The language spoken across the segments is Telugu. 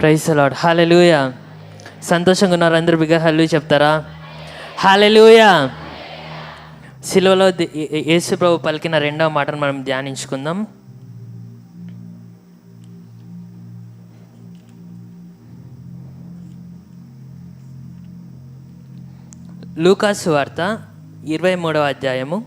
ప్రైజ్ అలాడ్ హాలెలుయ సంతోషంగా ఉన్నారు. అందరు బిగా హల్లు చెప్తారా? హాలెలుయ సిలువలో యేసు ప్రభు పలికిన రెండవ మాటను మనం ధ్యానించుకుందాం. లూకాసు వార్త ఇరవై మూడవ అధ్యాయము.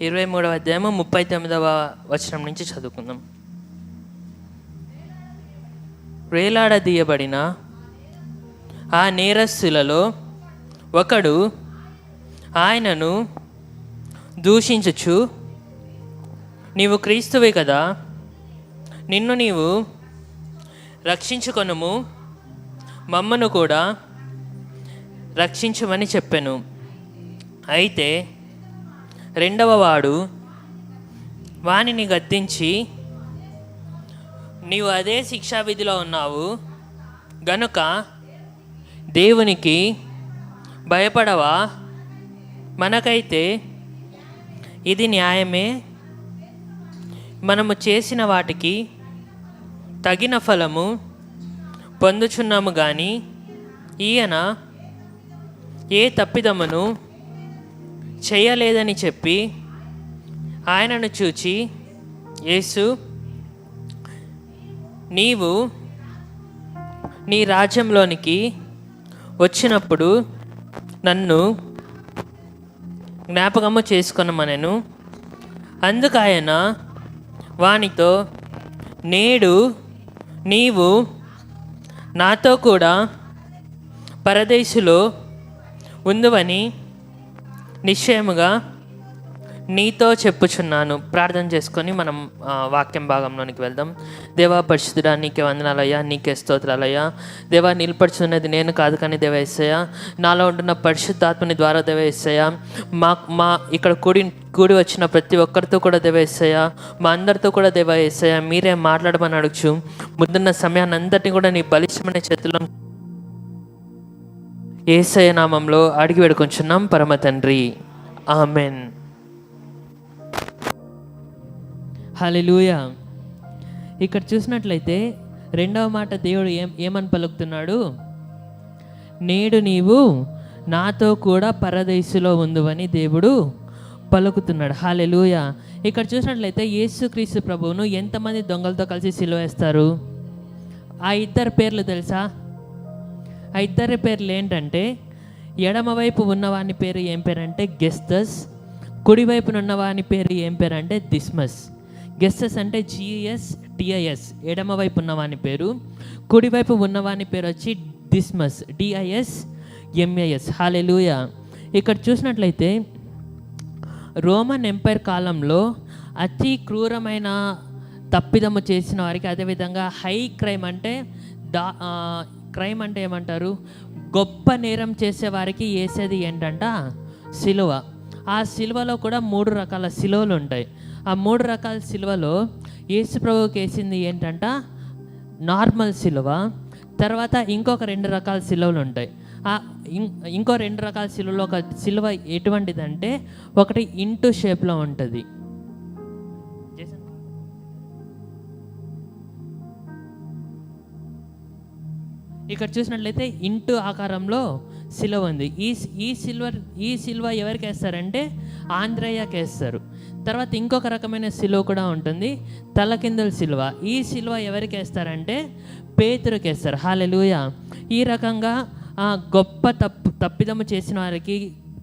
ఇరవై మూడవ అధ్యాయము ముప్పై తొమ్మిదవ వచనం నుంచి చదువుకుందాం. వేలాడదీయబడిన ఆ నేరస్తులలో ఒకడు ఆయనను దూషించచ్చు నీవు క్రీస్తువే కదా నిన్ను నీవు రక్షించుకొనుము మమ్మను కూడా రక్షించమని చెప్పాను. అయితే రెండవ వాడు వానిని గద్దించి నీవు అదే శిక్షావిధిలో ఉన్నావు. గనుక దేవునికి భయపడవా? మనకైతే ఇది న్యాయమే. మనము చేసిన వాటికి తగిన ఫలము పొందుచున్నాము కానీ ఈయన ఏ తప్పిదమును చేయలేదని చెప్పి ఆయనను చూచి యేసు నీవు నీ రాజ్యంలోనికి వచ్చినప్పుడు నన్ను జ్ఞాపకము చేసుకొనమనెను. అందుకు ఆయన వానితో నేడు నీవు నాతో కూడా పరదేశులో ఉందువని నిశ్చయముగా నీతో చెప్పుచున్నాను. ప్రార్థన చేసుకొని మనం వాక్యం భాగంలోనికి వెళ్దాం. దేవా పరిశుద్ధుడా నీకే వందనాలయ్యా నీకే స్తోత్రాలయ్యా. దేవా నిలపరుచున్నది నేను కాదు కానీ దేవ నాలో ఉంటున్న పరిశుద్ధాత్మని ద్వారా దేవ ఎస్సయ్యా మా మా ఇక్కడ కూడి కూడి వచ్చిన ప్రతి ఒక్కరితో కూడా దేవ మా అందరితో కూడా దేవ ఎస్సయ్యా మీరే మాట్లాడమని అడుగుచు. ముందున్న సమయాన్ని అంతటిని కూడా నీ బలిష్టమైన చేతిలో ఏసయ నామంలో అడిగి వేడుకొంచున్నాం. పరమ తండ్రి. ఆమెన్. హల్లెలూయా. ఇక్కడ చూసినట్లయితే రెండవ మాట దేవుడు ఏం ఏమని పలుకుతున్నాడు? నేడు నీవు నాతో కూడా పరదేశులో ఉందువని దేవుడు పలుకుతున్నాడు. హాలెలూయ ఇక్కడ చూసినట్లయితే యేసుక్రీస్తు ప్రభువును ఎంతమంది దొంగలతో కలిసి సిలువేస్తారు ఆ ఇద్దరు పేర్లు తెలుసా? ఆ ఇద్దరి పేర్లు ఏంటంటే ఎడమవైపు ఉన్నవాని పేరు ఏం పేరంటే గెస్తస్ కుడివైపున ఉన్నవాని పేరు ఏం పేరంటే దిస్మస్. గెస్తస్ అంటే జిఎస్ టిఐఎస్. ఎడమవైపు ఉన్నవాని పేరు కుడివైపు ఉన్నవాని పేరు వచ్చి డిస్మస్ డిఐఎస్ ఎంఏఎస్ హాలెలూయ ఇక్కడ చూసినట్లయితే రోమన్ ఎంపైర్ కాలంలో అతి క్రూరమైన తప్పిదము చేసిన వారికి అదేవిధంగా హై క్రైమ్ అంటే దా క్రైమ్ అంటే ఏమంటారు? గొప్ప నేరం చేసేవారికి వేసేది ఏంటంట? సిలువ. ఆ సిలువలో కూడా మూడు రకాల సిలువలు ఉంటాయి. ఆ మూడు రకాల సిలువలో యేసుప్రభుకి వేసింది ఏంటంట? నార్మల్ సిలువ. తర్వాత ఇంకొక రెండు రకాల సిలువలు ఉంటాయి. ఆ ఇం- ఇంకో రెండు రకాల సిలువలో ఒక సిలువ ఎటువంటిదంటే ఒకటి ఇంటూ షేప్లో ఉంటుంది. ఇక్కడ చూసినట్లయితే ఇంటూ ఆకారంలో సిలువ ఉంది. ఈ ఈ సిల్వర్ ఈ సిల్వ ఎవరికి వేస్తారంటే ఆంధ్రయ్యకి వేస్తారు తర్వాత ఇంకొక రకమైన సిలువ కూడా ఉంటుంది. తలకిందుల సిలువ. ఈ సిలువ ఎవరికి వేస్తారంటే పేతురుకి వేస్తారు. హాలెలుయ ఈ రకంగా గొప్ప తప్పు తప్పిదము చేసిన వారికి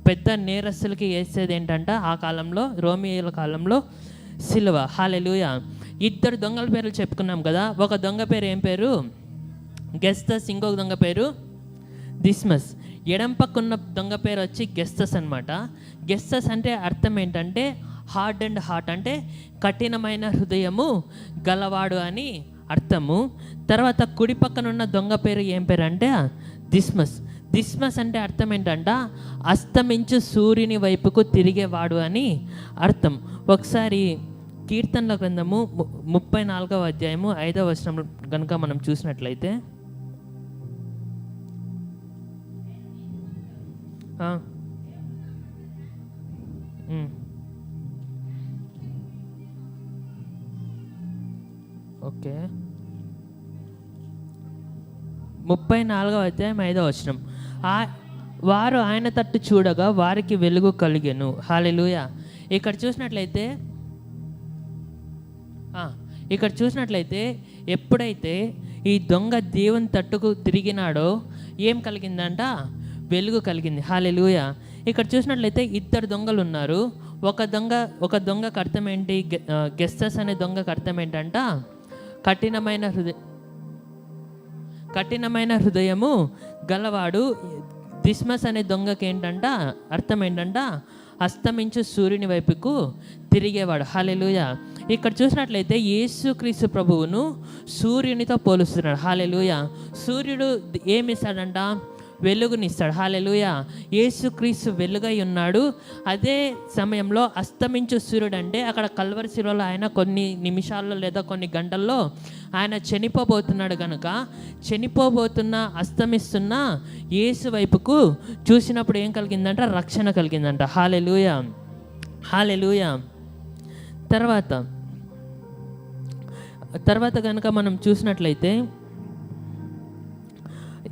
పెద్ద నేరస్తులకి వేసేది ఏంటంట ఆ కాలంలో రోమియోల కాలంలో సిలువ. హాలెలుయ ఇద్దరు దొంగల పేర్లు చెప్పుకున్నాం కదా. ఒక దొంగ పేరు ఏం పేరు? గెస్తస్ ఇంకొక దొంగ పేరు దిస్మస్ ఎడం పక్కున్న దొంగ పేరు వచ్చి గెస్తస్ అనమాట గెస్తస్ అంటే అర్థం ఏంటంటే హార్డ్ అండ్ హార్ట్ అంటే కఠినమైన హృదయము గలవాడు అని అర్థము. తర్వాత కుడి పక్కన ఉన్న దొంగ పేరు ఏం పేరు అంటే దిస్మస్ దిస్మస్ అంటే అర్థం ఏంటంట? అస్తమించు సూర్యుని వైపుకు తిరిగేవాడు అని అర్థం. ఒకసారి కీర్తనల గ్రంథము ముప్పై నాలుగవ అధ్యాయము ఐదవ వచనం కనుక మనం చూసినట్లయితే ఓకే. ముప్పై నాలుగవ అధ్యాయం ఐదవ వచనం. ఆ వారు ఆయన తట్టు చూడగా వారికి వెలుగు కలిగెను. హాలిలుయ ఇక్కడ చూసినట్లయితే ఇక్కడ చూసినట్లయితే ఎప్పుడైతే ఈ దొంగ దేవుని తట్టుకు తిరిగినాడో ఏం కలిగిందంట? వెలుగు కలిగింది. హాలెలుయ ఇక్కడ చూసినట్లయితే ఇద్దరు దొంగలు ఉన్నారు. ఒక దొంగ ఒక దొంగకు అర్థం ఏంటి? గెస్టస్ అనే దొంగకు అర్థం ఏంటంట? కఠినమైన హృదయ కఠినమైన హృదయము గలవాడు దిస్మస్ అనే దొంగకి ఏంటంట? అర్థం ఏంటంట? అస్తమించు సూర్యుని వైపుకు తిరిగేవాడు. హాలెలుయ ఇక్కడ చూసినట్లయితే యేసుక్రీస్తు ప్రభువును సూర్యునితో పోలుస్తున్నాడు. హాలెలుయ సూర్యుడు ఏమిస్తాడంట ఇస్తాడంట వెలుగునిస్తాడు. హాలెలుయ యేసుక్రీస్తు వెలుగై ఉన్నాడు. అదే సమయంలో అస్తమించు సూర్యుడు అంటే అక్కడ కల్వరి శిలలో ఆయన కొన్ని నిమిషాల్లో లేదా కొన్ని గంటల్లో ఆయన చనిపోబోతున్నాడు కనుక చనిపోబోతున్న అస్తమిస్తున్న యేసు వైపుకు చూసినప్పుడు ఏం కలిగిందంట? రక్షణ కలిగిందంట. హాలెలుయ హాలెలుయ తర్వాత తర్వాత కనుక మనం చూసినట్లయితే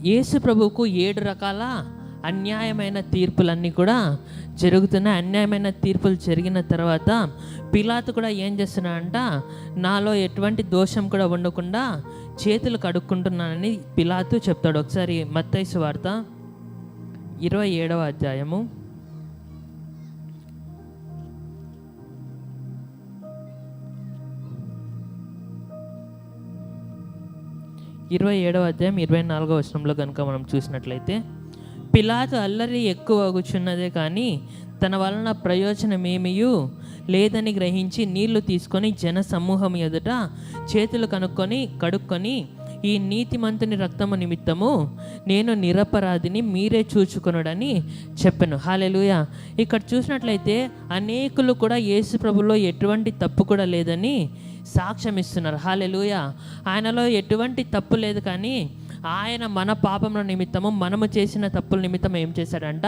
యేసు ప్రభువుకు ఏడు రకాల అన్యాయమైన తీర్పులన్నీ కూడా జరుగుతున్నాయి. అన్యాయమైన తీర్పులు జరిగిన తర్వాత పిలాతు కూడా ఏం చేస్తున్నాడంట నాలో ఎటువంటి దోషం కూడా ఉండకుండా చేతులు కడుక్కుంటున్నానని పిలాతు చెప్తాడు. ఒకసారి మత్తైసు వార్త ఇరవై ఏడవ అధ్యాయము. ఇరవై ఏడవ అధ్యాయం ఇరవై నాలుగవ వచనంలో కనుక మనం చూసినట్లయితే పిలాతు అల్లరి ఎక్కువ కూర్చున్నదే కానీ తన వలన ప్రయోజనమేమియు? లేదని గ్రహించి నీళ్ళు తీసుకొని జన సమూహం ఎదుట చేతులు కనుక్కొని కడుక్కొని ఈ నీతిమంతుని రక్తము నిమిత్తము నేను నిరపరాధిని మీరే చూచుకునుడని చెప్పాను. హాలెలుయ. ఇక్కడ చూసినట్లయితే అనేకులు కూడా యేసు ప్రభులో ఎటువంటి తప్పు కూడా లేదని సాక్ష్యం ఇస్తున్నారు. హాలెలుయ ఆయనలో ఎటువంటి తప్పు లేదు కానీ ఆయన మన పాపముల నిమిత్తము మనము చేసిన తప్పుల నిమిత్తం ఏం చేశాడంట?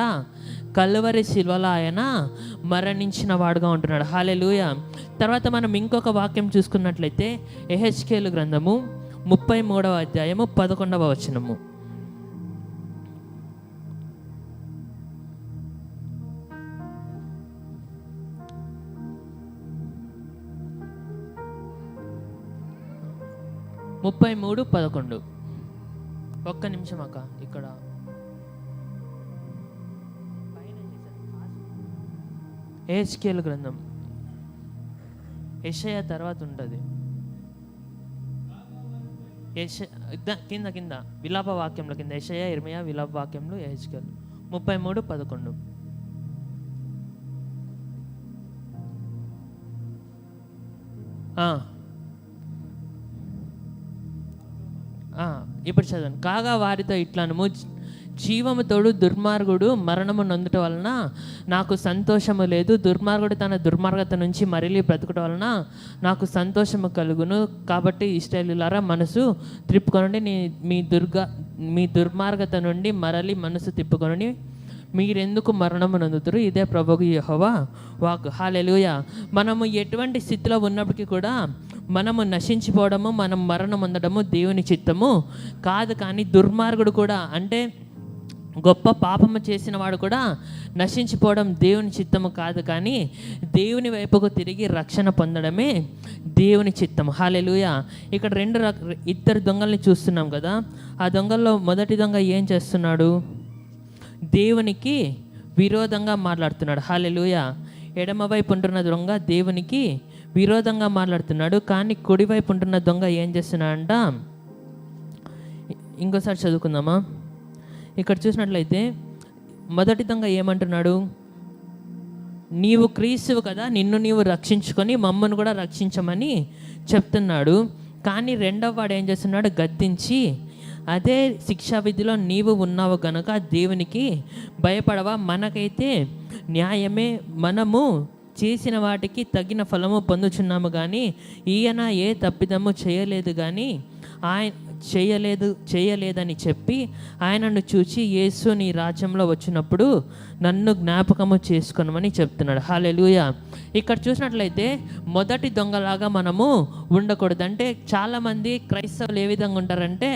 కలువరి శిల్వలో ఆయన మరణించిన వాడుగా ఉంటున్నాడు. హాలెలుయ తర్వాత మనం ఇంకొక వాక్యం చూసుకున్నట్లయితే ఎహెచ్కేలు గ్రంథము ముప్పై మూడవ అధ్యాయము పదకొండవ వచనము. ముప్పై మూడు పదకొండు. ఒక్క నిమిషం అక్క ఇక్కడ. ఏహెచ్కేల్ గ్రంథం. యెషయా తర్వాత ఉంటుంది. యెష కింద కింద విలాప వాక్యంలో కింద. యెషయా ఇర్మయ విలాప వాక్యంలో ఏహెచ్కేల్. ముప్పై మూడు పదకొండు. ఆ. ఇప్పుడు చదవండి. కాగా వారితో ఇట్లనము జీవము తోడు దుర్మార్గుడు మరణము నొందటం వలన నాకు సంతోషము లేదు. దుర్మార్గుడు తన దుర్మార్గత నుంచి మరలి బ్రతకటం వలన నాకు సంతోషము కలుగును. కాబట్టి ఇష్టలులారా మనసు త్రిప్పుకొనండి నీ మీ దుర్గా మీ దుర్మార్గత నుండి మరలి మనసు తిప్పుకొనండి. మీరెందుకు మరణము నందుతురు? ఇదే ప్రభుకు యహోవా వాక్ హాలెలుయ మనము ఎటువంటి స్థితిలో ఉన్నప్పటికీ కూడా మనము నశించిపోవడము మనం మరణం అందడము దేవుని చిత్తము కాదు కానీ దుర్మార్గుడు కూడా అంటే గొప్ప పాపము చేసిన వాడు కూడా నశించిపోవడం దేవుని చిత్తము కాదు కానీ దేవుని వైపుకు తిరిగి రక్షణ పొందడమే దేవుని చిత్తము. హాలెలుయ ఇక్కడ రెండు రక ఇద్దరు దొంగల్ని చూస్తున్నాం కదా. ఆ దొంగల్లో మొదటి దొంగ ఏం చేస్తున్నాడు? దేవునికి విరోధంగా మాట్లాడుతున్నాడు. హాలెలుయ ఎడమవైపు ఉంటున్న దొంగ దేవునికి విరోధంగా మాట్లాడుతున్నాడు కానీ కుడివైపు ఉంటున్న దొంగ ఏం చేస్తున్నాడంట? ఇంకోసారి చదువుకుందామా? ఇక్కడ చూసినట్లయితే మొదటి దొంగ ఏమంటున్నాడు? నీవు క్రీస్తువు కదా నిన్ను నీవు రక్షించుకొని మమ్మను కూడా రక్షించమని చెప్తున్నాడు. కానీ రెండవ వాడు ఏం చేస్తున్నాడు? గద్దించి అదే శిక్షా విధిలో నీవు ఉన్నావు గనుక దేవునికి భయపడవా? మనకైతే న్యాయమే మనము చేసిన వాటికి తగిన ఫలము పొందుచున్నాము కానీ ఈయన ఏ తప్పిదము చేయలేదు కానీ ఆయన చేయలేదు చేయలేదని చెప్పి ఆయనను చూచి యేసు నీ రాజ్యంలో వచ్చినప్పుడు నన్ను జ్ఞాపకము చేసుకోనమని చెప్తున్నాడు. హాలెలుయ ఇక్కడ చూసినట్లయితే మొదటి దొంగలాగా మనము ఉండకూడదు అంటే చాలామంది క్రైస్తవులు ఏ విధంగా ఉంటారంటే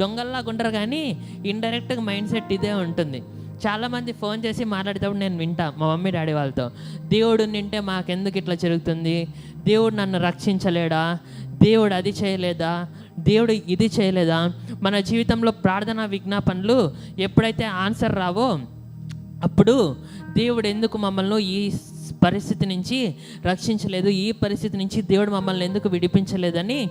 దొంగల్లాగా ఉండరు కానీ ఇండైరెక్ట్గా మైండ్ సెట్ ఇదే ఉంటుంది. చాలామంది ఫోన్ చేసి మాట్లాడేటప్పుడు నేను వింటా మా మమ్మీ డాడీ వాళ్ళతో. దేవుడు నింటే మాకెందుకు ఇట్లా జరుగుతుంది? దేవుడు నన్ను రక్షించలేడా? దేవుడు అది చేయలేదా? దేవుడు ఇది చేయలేదా? మన జీవితంలో ప్రార్థన విజ్ఞాపనలు ఎప్పుడైతే ఆన్సర్ రావో అప్పుడు దేవుడు ఎందుకు మమ్మల్ని ఈ పరిస్థితి నుంచి రక్షించలేదు. ఈ పరిస్థితి నుంచి దేవుడు మమ్మల్ని ఎందుకు విడిపించలేదని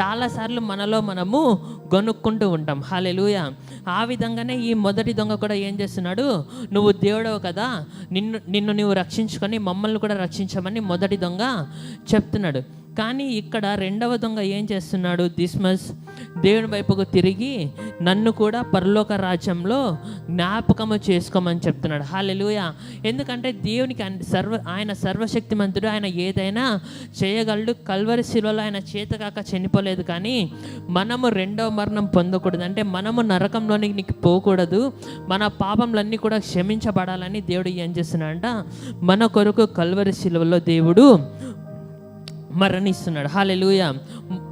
చాలాసార్లు మనలో మనము గొనుక్కుంటూ ఉంటాం. హాలెలుయ ఆ విధంగానే ఈ మొదటి దొంగ కూడా ఏం చేస్తున్నాడు? నువ్వు దేవుడవు కదా. నిన్ను నిన్ను నువ్వు రక్షించుకొని మమ్మల్ని కూడా రక్షించమని మొదటి దొంగ చెప్తున్నాడు. కానీ ఇక్కడ రెండవ దొంగ ఏం చేస్తున్నాడు దిస్మస్? దేవుని వైపుకు తిరిగి నన్ను కూడా పరలోక రాజ్యంలో జ్ఞాపకము చేసుకోమని చెప్తున్నాడు. హాలెలుయ ఎందుకంటే దేవునికి సర్వ ఆయన సర్వశక్తిమంతుడు ఆయన ఏదైనా చేయగలడు. కల్వరి శిలువలో ఆయన చేతకాక చనిపోలేదు కానీ మనము రెండవ మరణం పొందకూడదు. అంటే మనము నరకంలోనికి నీకు పోకూడదు. మన పాపంలన్నీ కూడా క్షమించబడాలని దేవుడు ఏం చేస్తున్నాడంట? మన కొరకు కల్వరి శిలువలో దేవుడు మరణిస్తున్నాడు. హాలెలుయ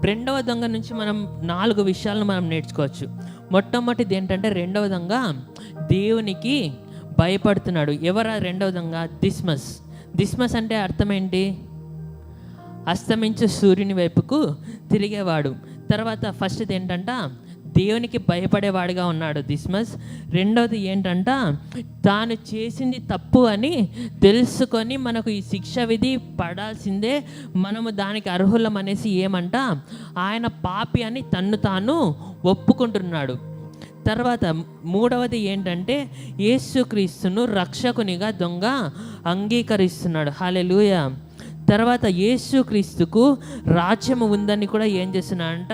రెండవ దొంగ నుంచి మనం నాలుగు విషయాలను మనం నేర్చుకోవచ్చు. మొట్టమొదటిది ఏంటంటే రెండవ దొంగ దేవునికి భయపడుతున్నాడు. ఎవరా రెండవ దొంగ? దిస్మస్. దిస్మస్ అంటే అర్థం ఏంటి? అస్తమించే సూర్యుని వైపుకు తిరిగేవాడు. తర్వాత ఫస్ట్ది ఏంటంటే? దేవునికి భయపడేవాడిగా ఉన్నాడు దిస్మస్. రెండవది ఏంటంట తాను చేసింది తప్పు అని తెలుసుకొని మనకు ఈ శిక్ష విధి పడాల్సిందే. మనము దానికి అర్హులం అనేసి ఏమంట ఆయన పాపి అని తన్ను తాను ఒప్పుకుంటున్నాడు. తర్వాత మూడవది ఏంటంటే యేసుక్రీస్తును రక్షకునిగా దొంగ అంగీకరిస్తున్నాడు. హాలెలూయ తర్వాత యేసుక్రీస్తుకు రాజ్యము ఉందని కూడా ఏం చేస్తున్నాడంట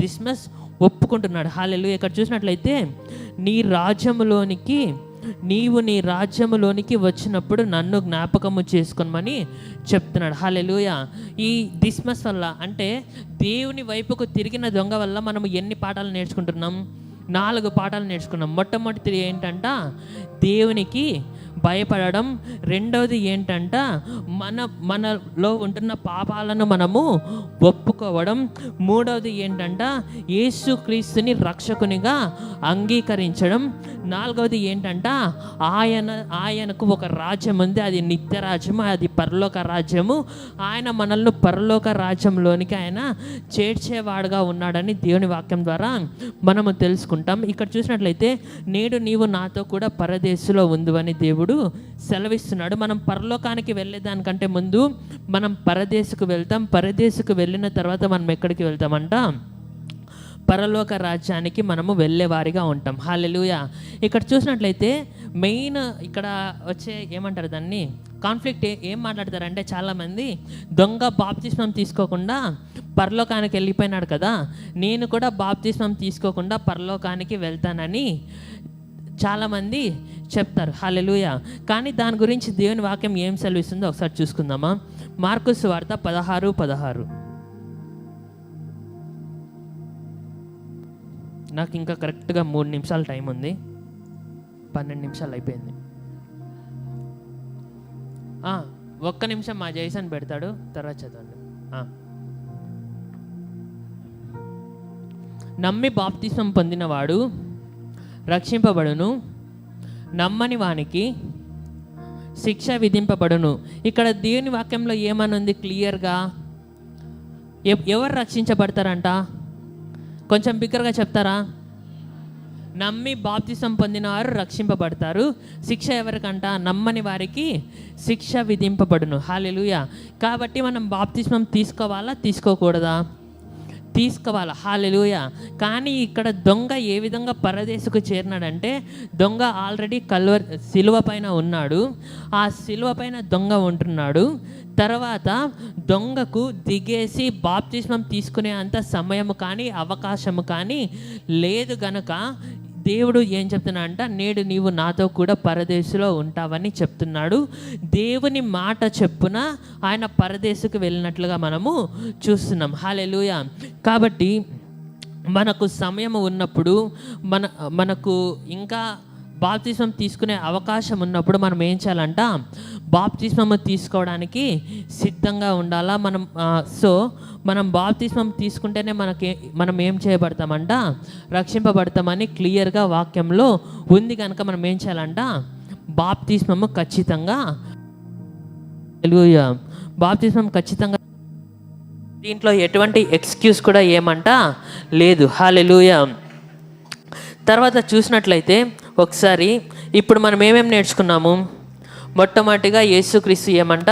దిస్మస్ ఒప్పుకుంటున్నాడు. హాలెలు ఇక్కడ చూసినట్లయితే నీ రాజ్యములోనికి నీవు నీ రాజ్యములోనికి వచ్చినప్పుడు నన్ను జ్ఞాపకము చేసుకోమని చెప్తున్నాడు. హాలెలుయ ఈ దిస్మస్ వల్ల అంటే దేవుని వైపుకు తిరిగిన దొంగ వల్ల మనం ఎన్ని పాఠాలు నేర్చుకుంటున్నాం? నాలుగు పాఠాలు నేర్చుకున్నాం. మొట్టమొదటిది ఏంటంట? దేవునికి భయపడడం. రెండవది ఏంటంట మన మనలో ఉంటున్న పాపాలను మనము ఒప్పుకోవడం. మూడవది ఏంటంట యేసుక్రీస్తుని రక్షకునిగా అంగీకరించడం. నాలుగవది ఏంటంట ఆయన ఆయనకు ఒక రాజ్యం ఉంది అది నిత్య రాజ్యము అది పరలోక రాజ్యము. ఆయన మనల్ని పరలోక రాజ్యంలోనికి ఆయన చేర్చేవాడుగా ఉన్నాడని దేవుని వాక్యం ద్వారా మనము తెలుసుకుంటాం. ఇక్కడ చూసినట్లయితే నేడు నీవు నాతో కూడా పరదేశులో ఉందని దేవుడు సెలవిస్తున్నాడు. మనం పరలోకానికి వెళ్ళేదానికంటే ముందు మనం పరదేశకు వెళ్తాం. పరదేశకు వెళ్ళిన తర్వాత మనం ఎక్కడికి వెళ్తామంట? పరలోక రాజ్యానికి మనము వెళ్ళేవారిగా ఉంటాం. హాలెలుయ ఇక్కడ చూసినట్లయితే మెయిన్ ఇక్కడ వచ్చే ఏమంటారు దాన్ని? కాన్ఫ్లిక్ట్ ఏ- ఏం మాట్లాడతారంటే చాలామంది దొంగ బాప్తిస్మం తీసుకోకుండా పరలోకానికి వెళ్ళిపోయినాడు కదా. నేను కూడా బాప్తిస్మం తీసుకోకుండా పరలోకానికి వెళ్తానని చాలామంది చెప్తారు. హాలెలుయ కానీ దాని గురించి దేవుని వాక్యం ఏం సెలవిస్తుందో ఒకసారి చూసుకుందామా? మార్కుస్ వార్త పదహారు పదహారు. నాకు ఇంకా కరెక్ట్గా మూడు నిమిషాలు టైం ఉంది. పన్నెండు నిమిషాలు అయిపోయింది. ఒక్క నిమిషం మా జైసన్ పెడతాడు తర్వాత చదవండి. నమ్మి బాప్తిసం పొందినవాడు రక్షింపబడును. నమ్మని వానికి శిక్ష విధింపబడును. ఇక్కడ దేవుని వాక్యంలో ఏమనుంది క్లియర్గా? ఎవరు రక్షించబడతారంట? కొంచెం బిగ్గరగా చెప్తారా? నమ్మి బాప్తిసం పొందిన వారు రక్షింపబడతారు. శిక్ష ఎవరికంట? నమ్మని వారికి శిక్ష విధింపబడును. హాలెలుయ. కాబట్టి మనం బాప్తిస్మం తీసుకోవాలా? తీసుకోకూడదా? తీసుకోవాలి? హాలెలుయ కానీ ఇక్కడ దొంగ ఏ విధంగా పరదేశకు చేరినాడంటే దొంగ ఆల్రెడీ కల్వర్ సిలువ పైన ఉన్నాడు. ఆ సిలువ పైన దొంగ ఉంటున్నాడు. తర్వాత దొంగకు దిగేసి బాప్తిస్మం తీసుకునే అంత సమయము కానీ అవకాశము కానీ లేదు గనక దేవుడు ఏం చెప్తున్నా అంట నేడు నీవు నాతో కూడా పరదేశంలో ఉంటావని చెప్తున్నాడు. దేవుని మాట చెప్పున ఆయన పరదేశకు వెళ్ళినట్లుగా మనము చూస్తున్నాం. హాలెలుయ కాబట్టి మనకు సమయం ఉన్నప్పుడు మన మనకు ఇంకా బాప్తిస్మం తీసుకునే అవకాశం ఉన్నప్పుడు మనం ఏం చేయాలంట? బాప్తిస్మం తీసుకోవడానికి సిద్ధంగా ఉండాలా? మనం సో మనం బాప్తిస్మం తీసుకుంటేనే మనకి మనం ఏం చేయబడతామంట? రక్షింపబడతామని క్లియర్గా వాక్యంలో ఉంది కనుక మనం ఏం చేయాలంట? బాప్తిస్మము ఖచ్చితంగా తెలుగు బాప్తిస్మం ఖచ్చితంగా దీంట్లో ఎటువంటి ఎక్స్క్యూజ్ కూడా ఏమంట? లేదు. హాలెలూయా తర్వాత చూసినట్లయితే ఒకసారి ఇప్పుడు మనం ఏమేమి నేర్చుకున్నాము? మొట్టమొదటిగా యేసుక్రీస్తు ఏమంట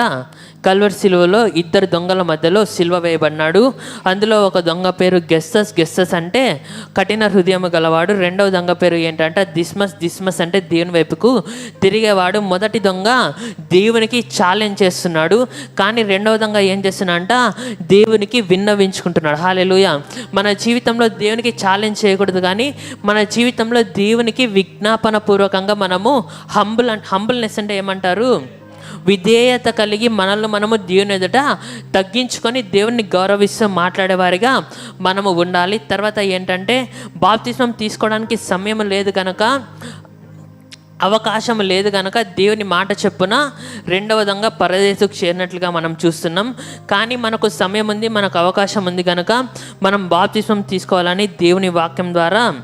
కల్వర్ సిలువలో ఇద్దరు దొంగల మధ్యలో సిల్వ వేయబడినాడు. అందులో ఒక దొంగ పేరు గెస్సస్. గెస్సస్ అంటే కఠిన హృదయం గలవాడు. రెండవ దొంగ పేరు ఏంటంటే దిస్మస్. దిస్మస్ అంటే దేవుని వైపుకు తిరిగేవాడు. మొదటి దొంగ దేవునికి ఛాలెంజ్ చేస్తున్నాడు. కానీ రెండవ దొంగ ఏం చేస్తున్నాడంట? దేవునికి విన్నవించుకుంటున్నాడు. హాలెలుయ మన జీవితంలో దేవునికి ఛాలెంజ్ చేయకూడదు కానీ మన జీవితంలో దేవునికి విజ్ఞాపన పూర్వకంగా మనము హంబుల్ హంబుల్నెస్ అంటే ఏమంటారు? విధేయత కలిగి మనల్ని మనము దేవుని ఎదుట తగ్గించుకొని దేవుని గౌరవిస్తూ మాట్లాడేవారిగా మనము ఉండాలి. తర్వాత ఏంటంటే బాప్తిస్మం తీసుకోవడానికి సమయం లేదు కనుక అవకాశం లేదు కనుక దేవుని మాట చెప్పున రెండవ పరదేశకు చేరినట్లుగా మనం చూస్తున్నాం. కానీ మనకు సమయం ఉంది మనకు అవకాశం ఉంది కనుక మనం బాప్తిస్మం తీసుకోవాలని దేవుని వాక్యం ద్వారా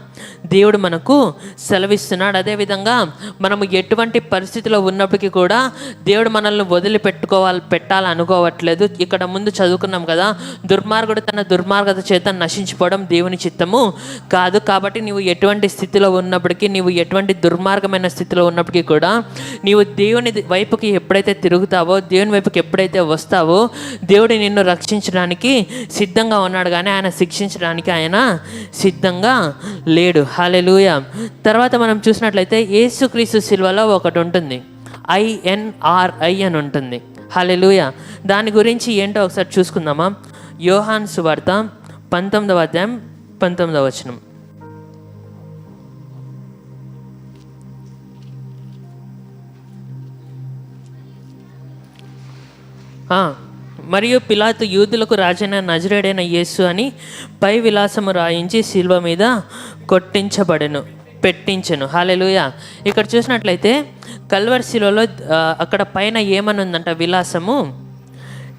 దేవుడు మనకు సెలవిస్తున్నాడు. అదేవిధంగా మనము ఎటువంటి పరిస్థితిలో ఉన్నప్పటికీ కూడా దేవుడు మనల్ని వదిలిపెట్టుకోవాలి పెట్టాలి అనుకోవట్లేదు. ఇక్కడ ముందు చదువుకున్నాం కదా దుర్మార్గుడు తన దుర్మార్గత చేత నశించిపోవడం దేవుని చిత్తము కాదు. కాబట్టి నీవు ఎటువంటి స్థితిలో ఉన్నప్పటికీ నీవు ఎటువంటి దుర్మార్గమైన స్థితిలో ఉన్నప్పటికీ కూడా నీవు దేవుని వైపుకి ఎప్పుడైతే తిరుగుతావో దేవుని వైపుకి ఎప్పుడైతే వస్తావో దేవుడు నిన్ను రక్షించడానికి సిద్ధంగా ఉన్నాడు. కానీ ఆయన శిక్షించడానికి ఆయన సిద్ధంగా లేడు. హాలెలూయ తర్వాత మనం చూసినట్లయితే ఏసుక్రీస్తు సిల్వలో ఒకటి ఉంటుంది. ఐఎన్ఆర్ఐ అని ఉంటుంది. హాలెలూయ దాని గురించి ఏంటో ఒకసారి చూసుకుందామా? యోహాన్ సువార్త పంతొమ్మిదవ అధ్యాయం పంతొమ్మిదవ వచనం. ఆ, మరియు పిలాతు యూదులకు రాజైన నజరేడైన యేసు అని పై విలాసము రాయించి శిల్వ మీద కొట్టించబడెను పెట్టించెను. హాలెలుయ ఇక్కడ చూసినట్లయితే కల్వర్ శిలలో అక్కడ పైన ఏమనుందంట విలాసము?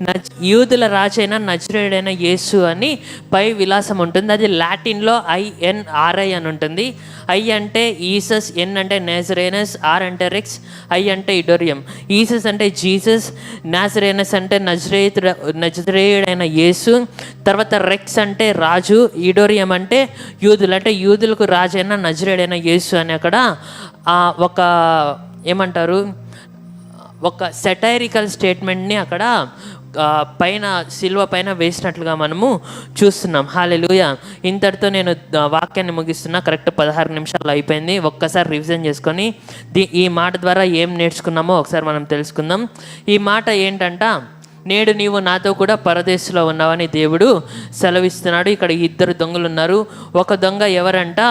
నజ్ యూదుల రాజైన నజరేడైన యేసు అని పై విలాసం ఉంటుంది. అది లాటిన్లో ఐఎన్ఆర్ఐ అని ఉంటుంది. ఐ అంటే ఈసస్ ఎన్ అంటే నేజరేనస్ ఆర్ అంటే రెక్స్ ఐ అంటే ఇడోరియం. ఈసస్ అంటే జీసస్ నాజరేనస్ అంటే నజరేత్ నజరేయుడైన యేసు తర్వాత రెక్స్ అంటే రాజు ఇడోరియం అంటే యూదులు. అంటే యూదులకు రాజైన నజరేడైన యేసు అని అక్కడ ఒక ఏమంటారు ఒక సెటైరికల్ స్టేట్మెంట్ని అక్కడ పైన సిల్వ పైన వేసినట్లుగా మనము చూస్తున్నాం. హాలెలుయ ఇంతటితో నేను వాక్యాన్ని ముగిస్తున్నా. కరెక్ట్ పదహారు నిమిషాలు అయిపోయింది. ఒక్కసారి రివిజన్ చేసుకొని ఈ మాట ద్వారా ఏం నేర్చుకున్నామో ఒకసారి మనం తెలుసుకుందాం. ఈ మాట ఏంటంటే నేడు నీవు నాతో కూడా పరదేశంలో ఉన్నావని దేవుడు సెలవిస్తున్నాడు. ఇక్కడ ఇద్దరు దొంగలు ఉన్నారు ఒక దొంగ ఎవరంట?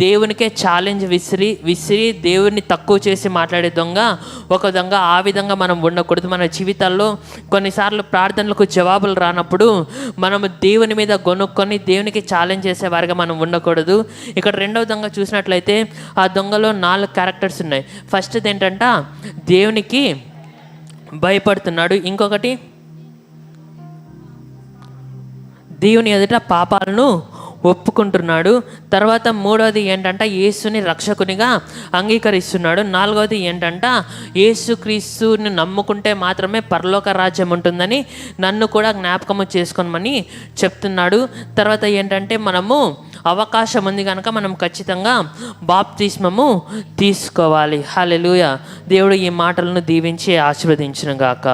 దేవునికే ఛాలెంజ్ విసిరి విసిరి దేవుని తక్కువ చేసి మాట్లాడే దొంగ. ఒక దొంగ ఆ విధంగా మనం ఉండకూడదు. మన జీవితాల్లో కొన్నిసార్లు ప్రార్థనలకు జవాబులు రానప్పుడు మనము దేవుని మీద కొనుక్కొని దేవునికి ఛాలెంజ్ చేసేవారిగా మనం ఉండకూడదు. ఇక్కడ రెండవ దొంగ చూసినట్లయితే ఆ దొంగలో నాలుగు క్యారెక్టర్స్ ఉన్నాయి. ఫస్ట్ ఏంటంట? దేవునికి భయపడుతున్నాడు. ఇంకొకటి దేవుని ఎదుట పాపాలను ఒప్పుకుంటున్నాడు. తర్వాత మూడవది ఏంటంటే? యేసుని రక్షకునిగా అంగీకరిస్తున్నాడు. నాలుగవది ఏంటంట? యేసుక్రీస్తుని నమ్ముకుంటే మాత్రమే పరలోక రాజ్యం ఉంటుందని నన్ను కూడా జ్ఞాపకము చేసుకోమని చెప్తున్నాడు. తర్వాత ఏంటంటే మనము అవకాశం ఉంది కనుక మనం ఖచ్చితంగా బాప్తిస్మము తీసుకోవాలి. హాలెలుయ దేవుడు ఈ మాటలను దీవించి ఆశీర్వదించిన గాక